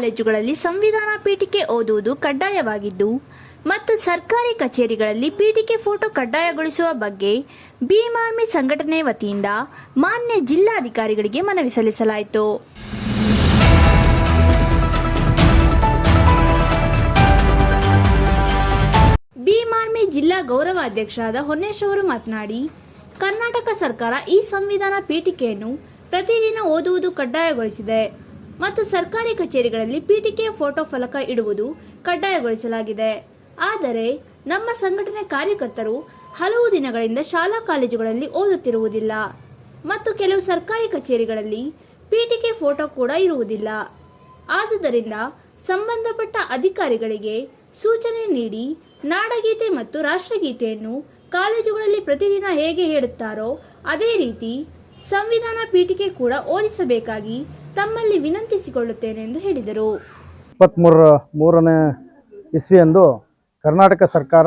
ಕಾಲೇಜುಗಳಲ್ಲಿ ಸಂವಿಧಾನ ಪೀಠಿಕೆ ಓದುವುದು ಕಡ್ಡಾಯವಾಗಿದ್ದು, ಮತ್ತು ಸರ್ಕಾರಿ ಕಚೇರಿಗಳಲ್ಲಿ ಪೀಠಿಕೆ ಫೋಟೋ ಕಡ್ಡಾಯಗೊಳಿಸುವ ಬಗ್ಗೆ ಭೀಮ್ ಆರ್ಮಿ ಸಂಘಟನೆ ವತಿಯಿಂದ ಮಾನ್ಯ ಜಿಲ್ಲಾಧಿಕಾರಿಗಳಿಗೆ ಮನವಿ ಸಲ್ಲಿಸಲಾಯಿತು. ಭೀಮ್ ಆರ್ಮಿ ಜಿಲ್ಲಾ ಗೌರವಾಧ್ಯಕ್ಷರಾದ ಹೊನ್ನೇಶ್ ಅವರು ಮಾತನಾಡಿ, ಕರ್ನಾಟಕ ಸರ್ಕಾರ ಈ ಸಂವಿಧಾನ ಪೀಠಿಕೆಯನ್ನು ಪ್ರತಿದಿನ ಓದುವುದು ಕಡ್ಡಾಯಗೊಳಿಸಿದೆ. ಮತ್ತು ಸರ್ಕಾರಿ ಕಚೇರಿಗಳಲ್ಲಿ ಪೀಠಿಕೆಯ ಫೋಟೋ ಫಲಕ ಇಡುವುದು ಕಡ್ಡಾಯಗೊಳಿಸಲಾಗಿದೆ. ಆದರೆ ನಮ್ಮ ಸಂಘಟನೆ ಕಾರ್ಯಕರ್ತರು ಹಲವು ದಿನಗಳಿಂದ ಶಾಲಾ ಕಾಲೇಜುಗಳಲ್ಲಿ ಓದುತ್ತಿರುವುದಿಲ್ಲ ಮತ್ತು ಕೆಲವು ಸರ್ಕಾರಿ ಕಚೇರಿಗಳಲ್ಲಿ ಪೀಠಿಕೆ ಫೋಟೋ ಕೂಡ ಇರುವುದಿಲ್ಲ. ಆದುದರಿಂದ ಸಂಬಂಧಪಟ್ಟ ಅಧಿಕಾರಿಗಳಿಗೆ ಸೂಚನೆ ನೀಡಿ ನಾಡಗೀತೆ ಮತ್ತು ರಾಷ್ಟ್ರಗೀತೆಯನ್ನು ಕಾಲೇಜುಗಳಲ್ಲಿ ಪ್ರತಿದಿನ ಹೇಗೆ ಹೇಳುತ್ತಾರೋ ಅದೇ ರೀತಿ ಸಂವಿಧಾನ ಪೀಠಿಕೆ ಕೂಡ ಓದಿಸಬೇಕಾಗಿ ತಮ್ಮಲ್ಲಿ ವಿನಂತಿಸಿಕೊಳ್ಳುತ್ತೇನೆ ಎಂದು ಹೇಳಿದರು. ಇಪ್ಪತ್ತ್ಮೂರ ಮೂರನೇ ಇಸ್ವಿಯಂದು ಕರ್ನಾಟಕ ಸರ್ಕಾರ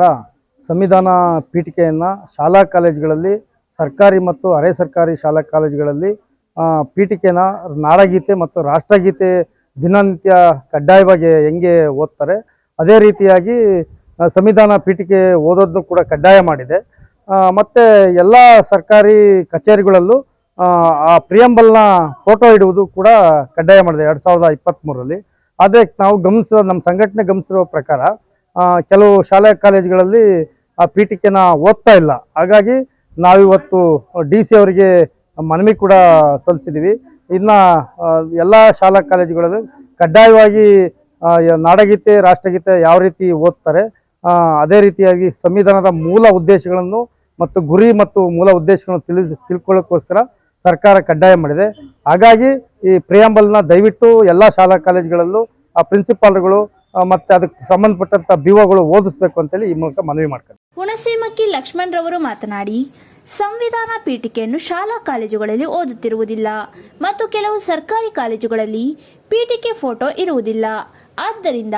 ಸಂವಿಧಾನ ಪೀಠಿಕೆಯನ್ನು ಶಾಲಾ ಕಾಲೇಜುಗಳಲ್ಲಿ, ಸರ್ಕಾರಿ ಮತ್ತು ಅರೆ ಸರ್ಕಾರಿ ಶಾಲಾ ಕಾಲೇಜುಗಳಲ್ಲಿ ಪೀಠಿಕೆನ ನಾಡಗೀತೆ ಮತ್ತು ರಾಷ್ಟ್ರಗೀತೆ ದಿನನಿತ್ಯ ಕಡ್ಡಾಯವಾಗಿ ಹೆಂಗೆ ಓದ್ತಾರೆ, ಅದೇ ರೀತಿಯಾಗಿ ಸಂವಿಧಾನ ಪೀಠಿಕೆ ಓದೋದನ್ನು ಕೂಡ ಕಡ್ಡಾಯ ಮಾಡಿದೆ. ಮತ್ತೆ ಎಲ್ಲ ಸರ್ಕಾರಿ ಕಚೇರಿಗಳಲ್ಲೂ ಆ, ಪ್ರಿಯಂಬಲ್ನ ಫೋಟೋ ಇಡುವುದು ಕೂಡ ಕಡ್ಡಾಯ ಮಾಡಿದೆ ಎರಡು ಸಾವಿರದ ಇಪ್ಪತ್ತ್ಮೂರರಲ್ಲಿ ಆದರೆ ನಾವು ಗಮನಿಸಿರೋ ನಮ್ಮ ಸಂಘಟನೆ ಗಮನಿಸಿರೋ ಪ್ರಕಾರ ಕೆಲವು ಶಾಲೆ ಕಾಲೇಜುಗಳಲ್ಲಿ ಆ ಪೀಠಿಕೆನ ಓದ್ತಾ ಇಲ್ಲ. ಹಾಗಾಗಿ ನಾವಿವತ್ತು ಡಿ ಸಿ ಅವರಿಗೆ ಮನವಿ ಕೂಡ ಸಲ್ಲಿಸಿದ್ದೀವಿ. ಇನ್ನು ಎಲ್ಲ ಶಾಲಾ ಕಾಲೇಜುಗಳಲ್ಲಿ ಕಡ್ಡಾಯವಾಗಿ ನಾಡಗೀತೆ ರಾಷ್ಟ್ರಗೀತೆ ಯಾವ ರೀತಿ ಓದ್ತಾರೆ ಅದೇ ರೀತಿಯಾಗಿ ಸಂವಿಧಾನದ ಮೂಲ ಉದ್ದೇಶಗಳನ್ನು ಮತ್ತು ಗುರಿ ಮತ್ತು ಮೂಲ ಉದ್ದೇಶಗಳನ್ನು ತಿಳಿ ತಿಳ್ಕೊಳ್ಳೋಕ್ಕೋಸ್ಕರ ಸರ್ಕಾರ ಕಡ್ಡಾಯ ಮಾಡಿದೆ. ಹಾಗಾಗಿ ಈ ಪ್ರಿಯಾಂಬಲ್ನ ದಯವಿಟ್ಟು ಎಲ್ಲ ಶಾಲಾ ಕಾಲೇಜುಗಳಲ್ಲೂ ಆ ಪ್ರಿನ್ಸಿಪಾಲ್ಗಳು ಮತ್ತೆ ಅದಕ್ಕೆ ಸಂಬಂಧಪಟ್ಟಂತ ಬಿಒಗಳು ಓದಿಸ್ಬೇಕು ಅಂತೇಳಿ ಈ ಮೂಲಕ ಮನವಿ ಮಾಡ್ತಾರೆ ಹುಣಸೀಮಕ್ಕಿ ಲಕ್ಷ್ಮಣ್ ರವರು ಮಾತನಾಡಿ, ಸಂವಿಧಾನ ಪೀಠಿಕೆಯನ್ನು ಶಾಲಾ ಕಾಲೇಜುಗಳಲ್ಲಿ ಓದುತ್ತಿರುವುದಿಲ್ಲ ಮತ್ತು ಕೆಲವು ಸರ್ಕಾರಿ ಕಾಲೇಜುಗಳಲ್ಲಿ ಪೀಠಿಕೆ ಫೋಟೋ ಇರುವುದಿಲ್ಲ. ಆದ್ದರಿಂದ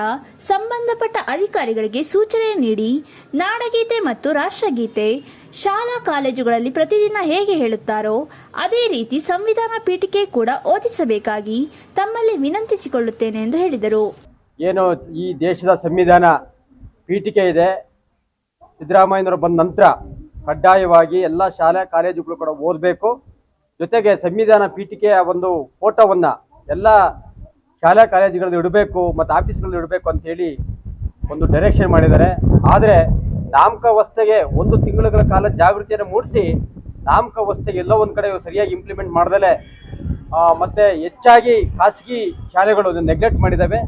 ಸಂಬಂಧಪಟ್ಟ ಅಧಿಕಾರಿಗಳಿಗೆ ಸೂಚನೆ ನೀಡಿ ನಾಡಗೀತೆ ಮತ್ತು ರಾಷ್ಟ್ರಗೀತೆ ಶಾಲಾ ಕಾಲೇಜುಗಳಲ್ಲಿ ಪ್ರತಿದಿನ ಹೇಗೆ ಹೇಳುತ್ತಾರೋ ಅದೇ ರೀತಿ ಸಂವಿಧಾನ ಪೀಠಕ್ಕೆ ಕೂಡ ಓದಿಸಬೇಕಾಗಿ ತಮ್ಮಲ್ಲಿ ವಿನಂತಿಸಿಕೊಳ್ಳುತ್ತೇನೆ ಎಂದು ಹೇಳಿದರು. ಏನು ಈ ದೇಶದ ಸಂವಿಧಾನ ಪೀಠಿಕೆ ಇದೆ? ಸಿದ್ದರಾಮಯ್ಯನವರು ಬಂದ ನಂತರ ಕಡ್ಡಾಯವಾಗಿ ಎಲ್ಲ ಶಾಲಾ ಕಾಲೇಜುಗಳು ಕೂಡ ಓದಬೇಕು. ಜೊತೆಗೆ ಸಂವಿಧಾನ ಪೀಠಿಕೆಯ ಒಂದು ಫೋಟೋವನ್ನು ಎಲ್ಲ ಶಾಲಾ ಕಾಲೇಜುಗಳಲ್ಲಿ ಇಡಬೇಕು, ಮತ್ತು ಆಫೀಸ್ಗಳಲ್ಲಿ ಇಡಬೇಕು ಅಂತೇಳಿ ಒಂದು ಡೈರೆಕ್ಷನ್ ಮಾಡಿದ್ದಾರೆ. ಆದರೆ ನಾಮಕಾವಸ್ಥೆಗೆ ಒಂದು ತಿಂಗಳುಗಳ ಕಾಲ ಜಾಗೃತಿಯನ್ನು ಮೂಡಿಸಿ ನಾಮಕಾವಸ್ಥೆಗೆ ಎಲ್ಲೋ ಒಂದು ಕಡೆ ಸರಿಯಾಗಿ ಇಂಪ್ಲಿಮೆಂಟ್ ಮಾಡ್ದಲೆ ಮತ್ತೆ ಹೆಚ್ಚಾಗಿ ಖಾಸಗಿ ಶಾಲೆಗಳು ನೆಗ್ಲೆಕ್ಟ್ ಮಾಡಿದ್ದಾವೆ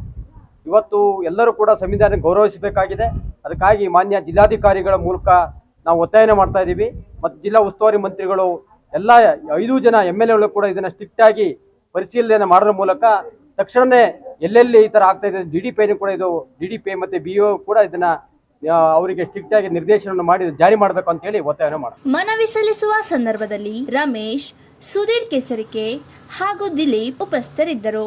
ಇವತ್ತು ಎಲ್ಲರೂ ಕೂಡ ಸಂವಿಧಾನ ಗೌರವಿಸಬೇಕಾಗಿದೆ. ಅದಕ್ಕಾಗಿ ಮಾನ್ಯ ಜಿಲ್ಲಾಧಿಕಾರಿಗಳ ಮೂಲಕ ನಾವು ಒತ್ತಾಯನ ಮಾಡ್ತಾ ಇದ್ದೀವಿ ಮತ್ತು ಜಿಲ್ಲಾ ಉಸ್ತುವಾರಿ ಮಂತ್ರಿಗಳು, ಎಲ್ಲ ಐದು ಜನ ಎಂ ಎಲ್ ಎಗಳು ಕೂಡ ಇದನ್ನು ಸ್ಟ್ರಿಕ್ಟ್ ಆಗಿ ಪರಿಶೀಲನೆ ಮಾಡೋದ್ರ ಮೂಲಕ ತಕ್ಷಣವೇ ಎಲ್ಲೆಲ್ಲಿ ಈ ಥರ ಆಗ್ತಾ ಇದೆ ಡಿ ಡಿ ಪೈನು ಕೂಡ ಇದು ಡಿ ಡಿ ಪಿ ಮತ್ತು ಬಿ ಕೂಡ ಇದನ್ನ ಅವರಿಗೆ ಸ್ಟ್ರಿಕ್ಟ್ ಆಗಿ ನಿರ್ದೇಶನವನ್ನು ಮಾಡಿ ಜಾರಿ ಮಾಡಬೇಕು ಅಂತ ಹೇಳಿ ಒತ್ತಾಯನ ಮಾಡಿ ಮನವಿ ಸಲ್ಲಿಸುವ ಸಂದರ್ಭದಲ್ಲಿ ರಮೇಶ್, ಸುಧೀರ್ ಕೆಸರಿಕೆ ಹಾಗೂ ದಿಲೀಪ್ ಉಪಸ್ಥಿತರಿದ್ದರು.